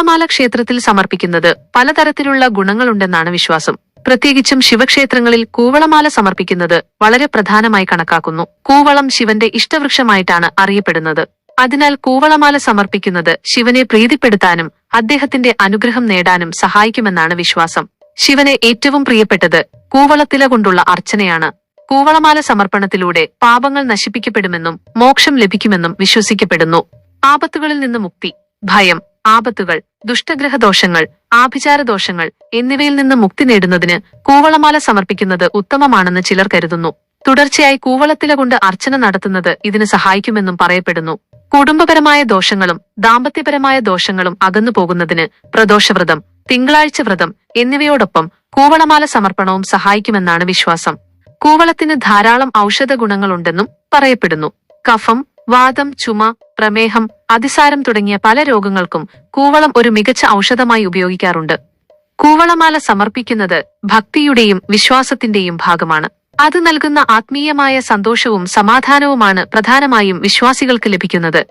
കൂവളമാല ക്ഷേത്രത്തിൽ സമർപ്പിക്കുന്നത് പലതരത്തിലുള്ള ഗുണങ്ങളുണ്ടെന്നാണ് വിശ്വാസം. പ്രത്യേകിച്ചും ശിവക്ഷേത്രങ്ങളിൽ കൂവളമാല സമർപ്പിക്കുന്നത് വളരെ പ്രധാനമായി കണക്കാക്കുന്നു. കൂവളം ശിവന്റെ ഇഷ്ടവൃക്ഷമായിട്ടാണ് അറിയപ്പെടുന്നത്. അതിനാൽ കൂവളമാല സമർപ്പിക്കുന്നത് ശിവനെ പ്രീതിപ്പെടുത്താനും അദ്ദേഹത്തിന്റെ അനുഗ്രഹം നേടാനും സഹായിക്കുമെന്നാണ് വിശ്വാസം. ശിവനെ ഏറ്റവും പ്രിയപ്പെട്ടത് കൂവളത്തില കൊണ്ടുള്ള അർച്ചനയാണ്. കൂവളമാല സമർപ്പണത്തിലൂടെ പാപങ്ങൾ നശിപ്പിക്കപ്പെടുമെന്നും മോക്ഷം ലഭിക്കുമെന്നും വിശ്വസിക്കപ്പെടുന്നു. ആപത്തുകളിൽ നിന്ന് മുക്തി ഭയം ആപത്തുകൾ ദുഷ്ടഗ്രഹദോഷങ്ങൾ ആഭിചാരദോഷങ്ങൾ ആഭിചാര ദോഷങ്ങൾ എന്നിവയിൽ നിന്ന് മുക്തി നേടുന്നതിന് കൂവളമാല സമർപ്പിക്കുന്നത് ഉത്തമമാണെന്ന് ചിലർ കരുതുന്നു. തുടർച്ചയായി കൂവളത്തില കൊണ്ട് അർച്ചന നടത്തുന്നത് ഇതിന് സഹായിക്കുമെന്നും പറയപ്പെടുന്നു. കുടുംബപരമായ ദോഷങ്ങളും ദാമ്പത്യപരമായ ദോഷങ്ങളും അകന്നു പോകുന്നതിന് പ്രദോഷവ്രതം തിങ്കളാഴ്ച വ്രതം എന്നിവയോടൊപ്പം കൂവളമാല സമർപ്പണവും സഹായിക്കുമെന്നാണ് വിശ്വാസം. കൂവളത്തിന് ധാരാളം ഔഷധ ഗുണങ്ങളുണ്ടെന്നും പറയപ്പെടുന്നു. കഫം വാദം ചുമ പ്രമേഹം അതിസാരം തുടങ്ങിയ പല രോഗങ്ങൾക്കും കൂവളം ഒരു മികച്ച ഔഷധമായി ഉപയോഗിക്കാറുണ്ട്. കൂവളമാല സമർപ്പിക്കുന്നത് ഭക്തിയുടെയും വിശ്വാസത്തിന്റെയും ഭാഗമാണ്. അത് നൽകുന്ന ആത്മീയമായ സന്തോഷവും സമാധാനവുമാണ് പ്രധാനമായും വിശ്വാസികൾക്ക് ലഭിക്കുന്നത്.